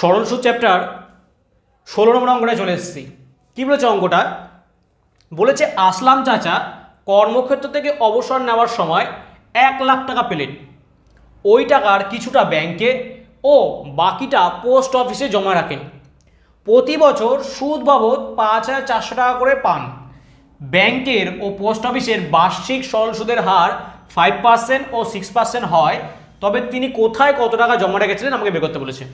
সরল সুদ চ্যাপ্টার ষোলো নম্বর অঙ্কটা চলে এসেছি। কী বলেছে অঙ্কটা? বলেছে, আসলাম চাচা, কর্মক্ষেত্র থেকে অবসর নেওয়ার সময় এক লাখ টাকা পেলেন। ওই টাকার কিছুটা ব্যাংকে ও বাকিটা পোস্ট অফিসে জমা রাখেন। প্রতি বছর সুদ বাবদ পাঁচ হাজার চারশো টাকা করে পান। ব্যাংকের ও পোস্ট অফিসের বার্ষিক সরল সুদের হার ফাইভ পার্সেন্ট ও সিক্স পার্সেন্ট হয়। তবে তিনি কোথায় কত টাকা জমা রেখেছিলেন আমাকে বের করতে বলেছে।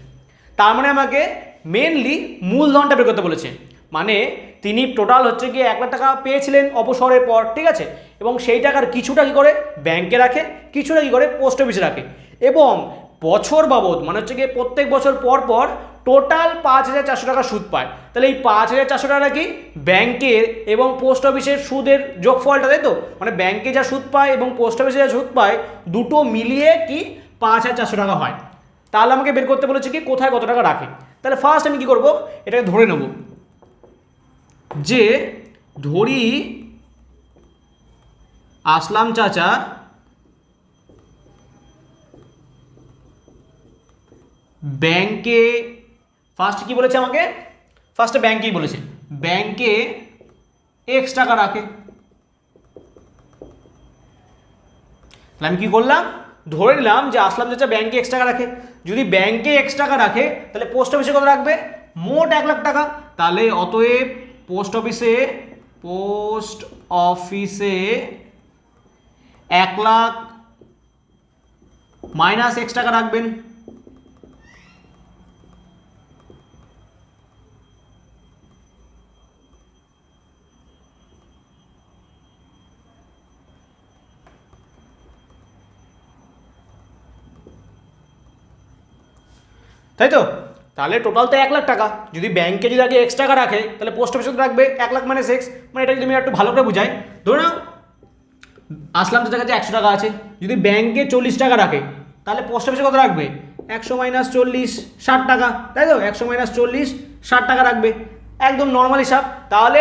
তার মানে আমাকে মেনলি মূলধনটা বের করতে বলেছে। মানে তিনি টোটাল হচ্ছে গিয়ে এক লাখ টাকা পেয়েছিলেন অবসরের পর, ঠিক আছে? এবং সেই টাকার কিছুটা কী করে? ব্যাংকে রাখে, কিছুটা কী করে? পোস্ট অফিসে রাখে। এবং বছর বাবদ মানে হচ্ছে গিয়ে প্রত্যেক বছর পর পর টোটাল পাঁচ হাজার চারশো টাকা সুদ পায়। তাহলে এই পাঁচ হাজার চারশো টাকা কি? ব্যাংকের এবং পোস্ট অফিসের সুদের যোগফলটা, তাই তো? মানে ব্যাংকে যা সুদ পায় এবং পোস্ট অফিসে যা সুদ পায়, দুটো মিলিয়ে কি? পাঁচ হাজার চারশো টাকা হয়। তাহলে আমাকে বের করতে বলেছে কি, কোথায় কত টাকা রাখে। তাহলে ফার্স্ট আমি কি করব? এটাকে ধরে নেব। যে ধরি আসলাম চাচা ব্যাংকে ফার্স্ট কি বলেছে আমাকে? ফার্স্টে ব্যাংকেই বলেছে। ব্যাংকে এক্স টাকা রাখে। তাহলে আমি কি করলাম? ধরে নিলাম যে আসলাম চাচা ব্যাংকে এক্স টাকা রাখে। যদি ব্যাংকে এক্স টাকা রাখে, তাহলে পোস্ট অফিসে কত রাখবে? মোট এক লাখ টাকা। তাহলে অতএব পোস্ট অফিসে পোস্ট অফিসে এক লাখ মাইনাস এক্স টাকা রাখবেন। তাই তো? তাহলে টোটাল তো এক লাখ টাকা। যদি ব্যাংকে যদি আগে এক্সট্রা টাকা রাখে, তাহলে পোস্ট অফিসে রাখবে এক লাখ মানে এক্স মানে এটা যদি আমি একটু ভালো করে বুঝাই, ধরে নাও, আসলাম তো কাছে একশো টাকা আছে। যদি ব্যাংকে চল্লিশ টাকা রাখে, তাহলে পোস্ট অফিসে কত রাখবে? একশো মাইনাস চল্লিশ, ষাট টাকা। তাই তো? একশো মাইনাস চল্লিশ, ষাট টাকা রাখবে। একদম নর্মাল হিসাব। তাহলে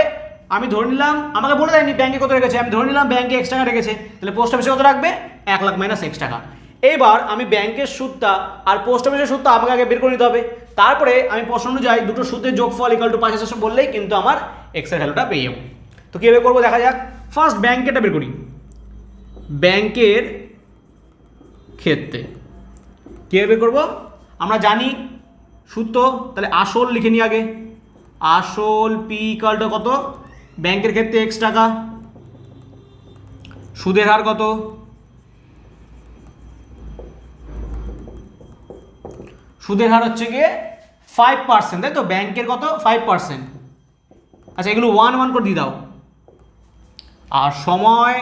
আমি ধরে নিলাম, আমাকে বলে দেয়নি ব্যাংকে কত রেখেছে, আমি ধরে নিলাম ব্যাংকে এক্স টাকা রেখেছে। তাহলে পোস্ট অফিসে কত রাখবে? এক লাখ মাইনাস এক্স টাকা। এইবার আমি ব্যাংকের সুদটা আর পোস্ট অফিসের সুদটা আমাকে আগে বের করে নিতে হবে। তারপরে আমি প্রশ্ন অনুযায়ী দুটো সুদের যোগফল ইকাল টু পাঁচ হাজার বললেই কিন্তু আমার এক্সের ভ্যালুটা পেয়ে যাব। তো কীভাবে করব দেখা যাক। ফার্স্ট ব্যাংকেটা বের করি। ব্যাংকের ক্ষেত্রে কীভাবে বের করব? আমরা জানি সূত্র তাহলে আসল লিখে নিই আগে। আসল পি ইকালটা কত? ব্যাংকের ক্ষেত্রে এক্স টাকা। সুদের হার কত? সুদের হার হচ্ছে গিয়ে ফাইভ পার্সেন্ট তাই তো? ব্যাংকের কত? ফাইভ পার্সেন্ট আচ্ছা এগুলো ওয়ান ওয়ান করে দিয়ে দাও। আর সময়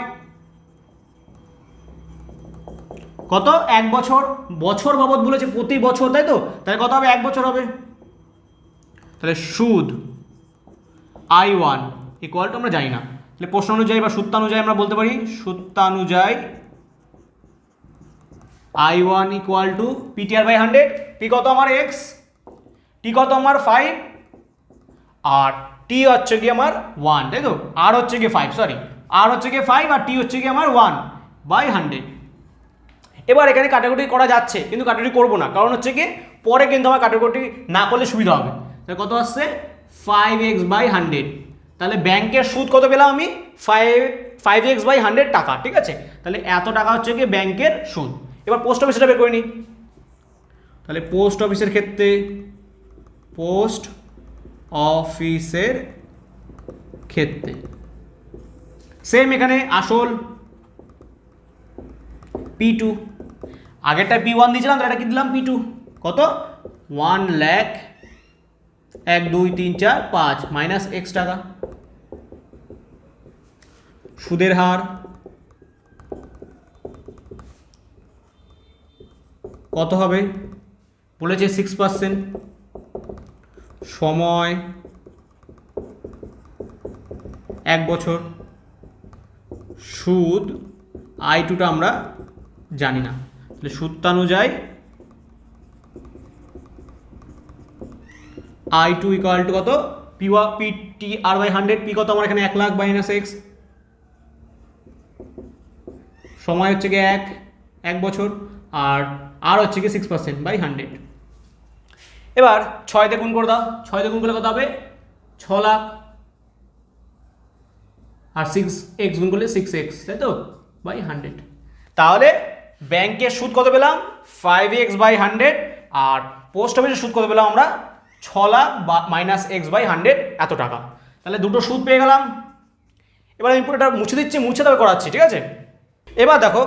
কত? এক বছর। বছর বাবদ বলেছে, প্রতি বছর, তাই তো? তাহলে কত হবে? এক বছর হবে। তাহলে সুদ আই ওয়ান ইকুয়াল টু আমরা জানি না। তাহলে প্রশ্ন অনুযায়ী বা সূত্রানুযায়ী আমরা বলতে পারি, সূত্রানুযায়ী I one equal to PTR by hundred P কত আমার এক্স টি কত আমার ফাইভ আর টি হচ্ছে কি আমার ওয়ান তাই তো? আর হচ্ছে কি ফাইভ সরি আর হচ্ছে কি ফাইভ আর টি হচ্ছে কি আমার ওয়ান বাই হান্ড্রেড এবার এখানে কাটাকুটি করা যাচ্ছে, কিন্তু কাটাকুটি করব না। কারণ হচ্ছে কি, পরে কিন্তু আমার কাটাকুটি না করলে সুবিধা হবে। তাহলে কত আসছে? ফাইভ এক্স বাই হান্ড্রেড তাহলে ব্যাংকের সুদ কত পেলাম আমি? Five five x by hundred টাকা, ঠিক আছে? তাহলে এত টাকা হচ্ছে কি ব্যাংকের সুদ। এবার পোস্ট অফিসটা বের করে নিই তাহলে পোস্ট অফিসের ক্ষেত্রে পোস্ট অফিসের ক্ষেত্রে। সেম এখানে, আসল পি টু আগেরটা পি ওয়ান দিয়েছিলাম তো এটা কি দিলাম পি টু কত? ওয়ান ল্যাক এক, দুই, তিন, চার, পাঁচ মাইনাস এক্স টাকা। সুদের হার। কত হবে? বলেছে সিক্স পার্সেন্ট সময় এক বছর। সুদ আই টুটা আমরা জানি না। তাহলে সূত্রানুযায়ী আই টু ইকুয়াল টু কত? পি ওয়া, P T, R by hundred, P কত? আমার এখানে এক লাখ মাইনাস এক্স সময় হচ্ছে গিয়ে এক এক বছর। আর আর হচ্ছে কি সিক্স পার্সেন্ট বাই হান্ড্রেড এবার ছয় দিয়ে গুণ করে দাও। ছয় দিয়ে গুণ করলে কত হবে? ছ লাখ। আর সিক্স এক্স গুণ করলে সিক্স এক্স তাই তো? বাই হান্ড্রেড তাহলে ব্যাংকের সুদ কত পেলাম? ফাইভ এক্স বাই হান্ড্রেড আর পোস্ট অফিসের সুদ কত পেলাম আমরা? ছ লাখ বা মাইনাস এক্স বাই হান্ড্রেড এত টাকা। তাহলে দুটো সুদ পেয়ে গেলাম। এবার আমি পুরোটা মুছে দিচ্ছি, মুছে তবে করাচ্ছি, ঠিক আছে? এবার দেখো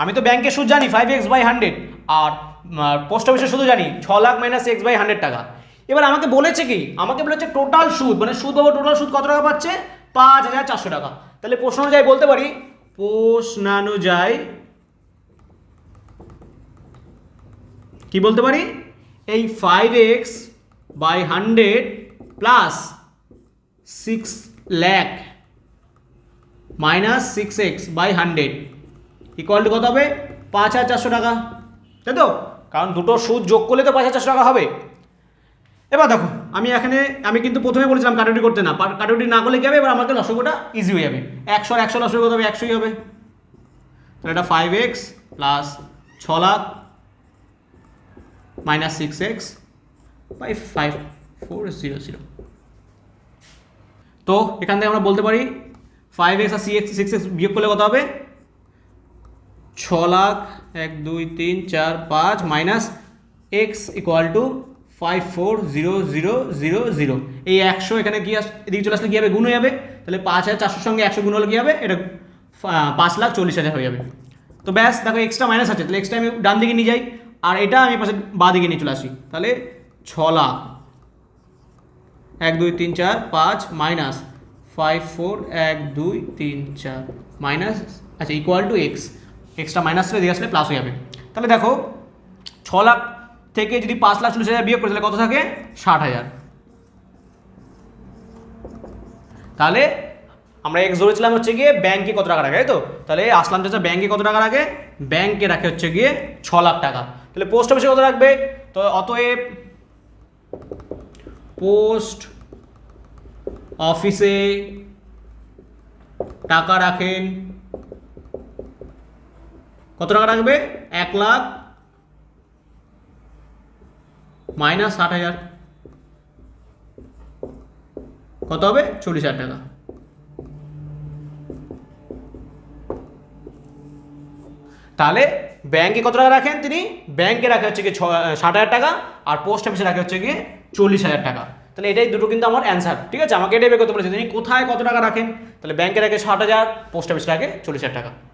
আমি তো ব্যাংকের সুদ জানি ফাইভ এক্স বাই হান্ড্রেড আর পোস্ট অফিসের সুদ জানি, ছ lakh minus x by hundred টাকা। এবার আমাকে বলেছে কি? আমাকে বলেছে টোটাল সুদ মানে সুদ বাবা টোটাল সুদ কত টাকা পাচ্ছে? পাঁচ হাজার চারশো টাকা। তাহলে প্রশ্ন অনুযায়ী বলতে পারি, প্রশ্নানুযায়ী কি বলতে পারি? এই five x by hundred plus six lakh minus six x by hundred equal to কত হবে? পাঁচ হাজার চারশো টাকা। তাই তো? কারণ দুটো সুদ যোগ করলে তো পাঁচ হাজার চারশো টাকা হবে। এবার দেখো, আমি এখানে, আমি কিন্তু প্রথমে বলেছিলাম কাটাকুটি করতে না কাটাকুটি না করলে কি হবে? এবার আমাকে লসগোটা ইজি হয়ে যাবে। একশো একশো লসগো হবে? একশোই হবে। তাহলে এটা ফাইভ এক্স প্লাস ছ lakh minus six x by five four zero zero তো এখান থেকে আমরা বলতে পারি ফাইভ এক্স আর সি এক্স সিক্স এক্স বিয়োগ করলে কত হবে? ছ লাখ এক, দুই, তিন, চার, পাঁচ, minus x equal to five, four, zero zero zero zero. এই একশো এখানে কি আস, এদিকে চলে আসলে কী হবে? গুণ হয়ে যাবে। তাহলে পাঁচ হাজার চারশোর সঙ্গে একশো গুণ হলে কী হবে? এটা পাঁচ লাখ চল্লিশ হাজার হয়ে যাবে। তো ব্যাস, দেখো এক্সট্রা মাইনাস আছে। তাহলে এক্সট্রা আমি ডান দিকে নিয়ে যাই। আর এটা আমি পাশে বাঁ দিকে নিয়ে চলে আসি। তাহলে ছ লাখ এক, দুই, তিন, চার, পাঁচ, মাইনাস ফাইভ, ফোর, এক, দুই, তিন, চার, মাইনাস আচ্ছা equal to x. Extra minus করে দিয়ে আসলে প্লাস হয়ে যাবে। তাহলে দেখো, ছ লাখ থেকে যদি পাঁচ লাখ চল্লিশ হাজার বিয়োগ করে, তাহলে কত থাকে? ষাট হাজার। তাহলে আমরা এক্স ধরেছিলাম হচ্ছে গিয়ে ব্যাংকে কত টাকা রাখে, তাই তো? তাহলে আসলাম চাচা ব্যাংকে কত টাকা রাখে? ব্যাংকে রাখে হচ্ছে গিয়ে ছ লাখ টাকা। তাহলে পোস্ট অফিসে কত রাখবে? তো অতএব পোস্ট অফিসে টাকা রাখেন কত টাকা রাখবে? এক লাখ মাইনাস ষাট হাজার। কত হবে? চল্লিশ হাজার টাকা। তাহলে ব্যাংকে কত টাকা রাখেন তিনি? ব্যাংকে রাখে হচ্ছে গিয়ে ষাট হাজার টাকা আর পোস্ট অফিসে রাখে হচ্ছে গিয়ে চল্লিশ হাজার টাকা। তাহলে এটাই দুটো কিন্তু আমার অ্যান্সার ঠিক আছে? আমাকে এটাই বের করতে বলেছে। তিনি কোথায় কত টাকা রাখেন? তাহলে ব্যাংকে রাখে ষাট হাজার, পোস্ট অফিসে রাখে চল্লিশ হাজার টাকা।